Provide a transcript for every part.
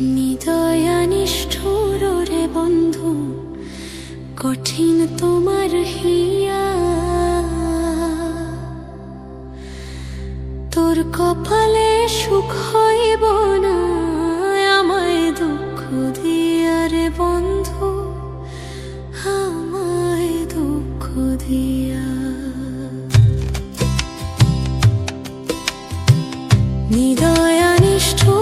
নিদয়া বন্ধু, কঠিন তোমার হিয়া। তোর কপালে সুখ হইব না, আমায় দুঃখ দিয়া বন্ধু, আমায় দুঃখ দিয়া। নিদয়া নিষ্ঠুর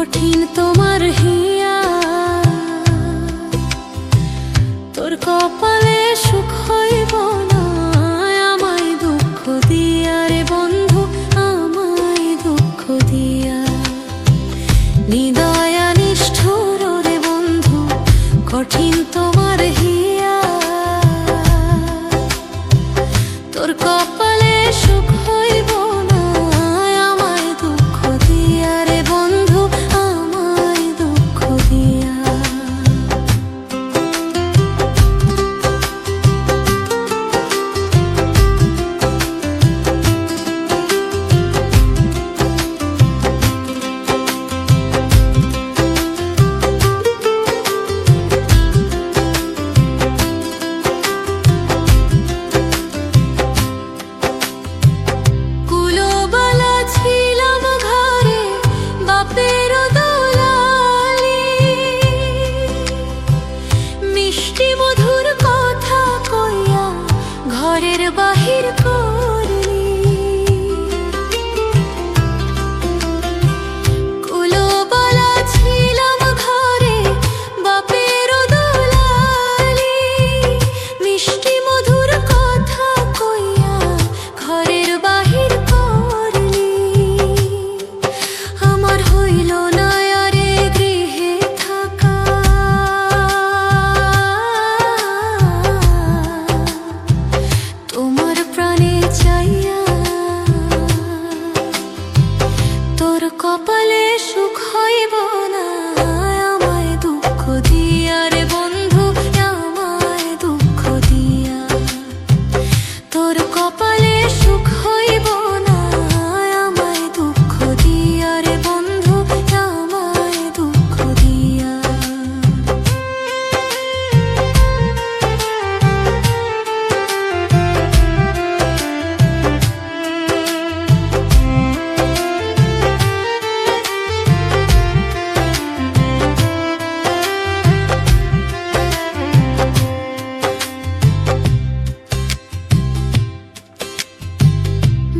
কঠিন তোমার হিয়া তোর কপালে সুখ হইব দুঃখ দিয়া রে বন্ধু দুঃখ দিয়া। বন্ধু, কঠিন তোমার তোমার